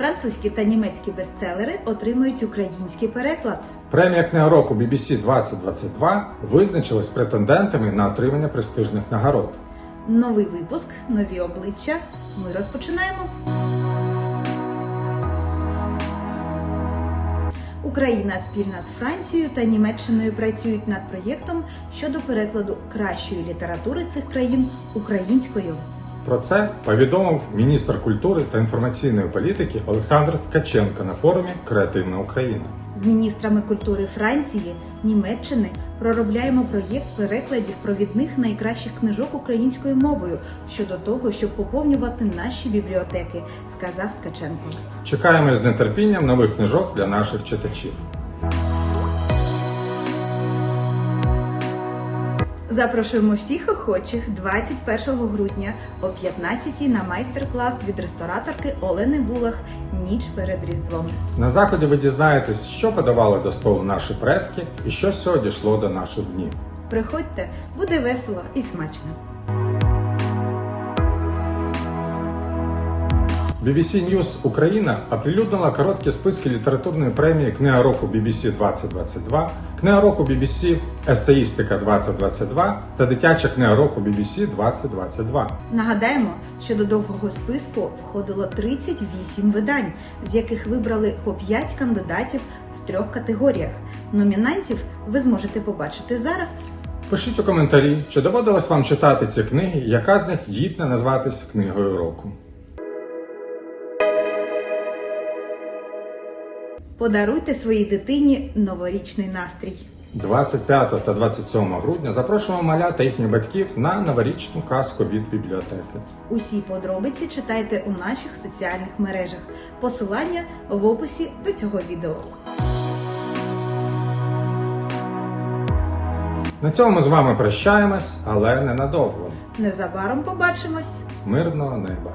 Французькі та німецькі бестселери отримують український переклад. Премія книга року BBC 2022 визначилась претендентами на отримання престижних нагород. Новий випуск, нові обличчя. Ми розпочинаємо. Україна спільно з Францією та Німеччиною працюють над проєктом щодо перекладу кращої літератури цих країн українською. Про це повідомив міністр культури та інформаційної політики Олександр Ткаченко на форумі Креативна Україна. З міністрами культури Франції, Німеччини проробляємо проєкт перекладів провідних найкращих книжок українською мовою щодо того, щоб поповнювати наші бібліотеки, сказав Ткаченко. Чекаємо з нетерпінням нових книжок для наших читачів. Запрошуємо всіх охочих 21 грудня о 15 на майстер-клас від рестораторки Олени Булах Ніч перед Різдвом. На заході ви дізнаєтесь, що подавали до столу наші предки і що сьогодні йшло до наших днів. Приходьте, буде весело і смачно. BBC News Україна оприлюднила короткі списки літературної премії Книга року BBC 2022, Книга року BBC Есеїстика 2022 та Дитяча книга року BBC 2022. Нагадаємо, що до довгого списку входило 38 видань, з яких вибрали по 5 кандидатів в трьох категоріях. Номінантів ви зможете побачити зараз. Пишіть у коментарі, чи доводилось вам читати ці книги, яка з них гідна назватись книгою року. Подаруйте своїй дитині новорічний настрій. 25 та 27 грудня запрошуємо маля та їхніх батьків на новорічну казку від бібліотеки. Усі подробиці читайте у наших соціальних мережах. Посилання в описі до цього відео. На цьому ми з вами прощаємось, але ненадовго. Незабаром побачимось! Мирного неба!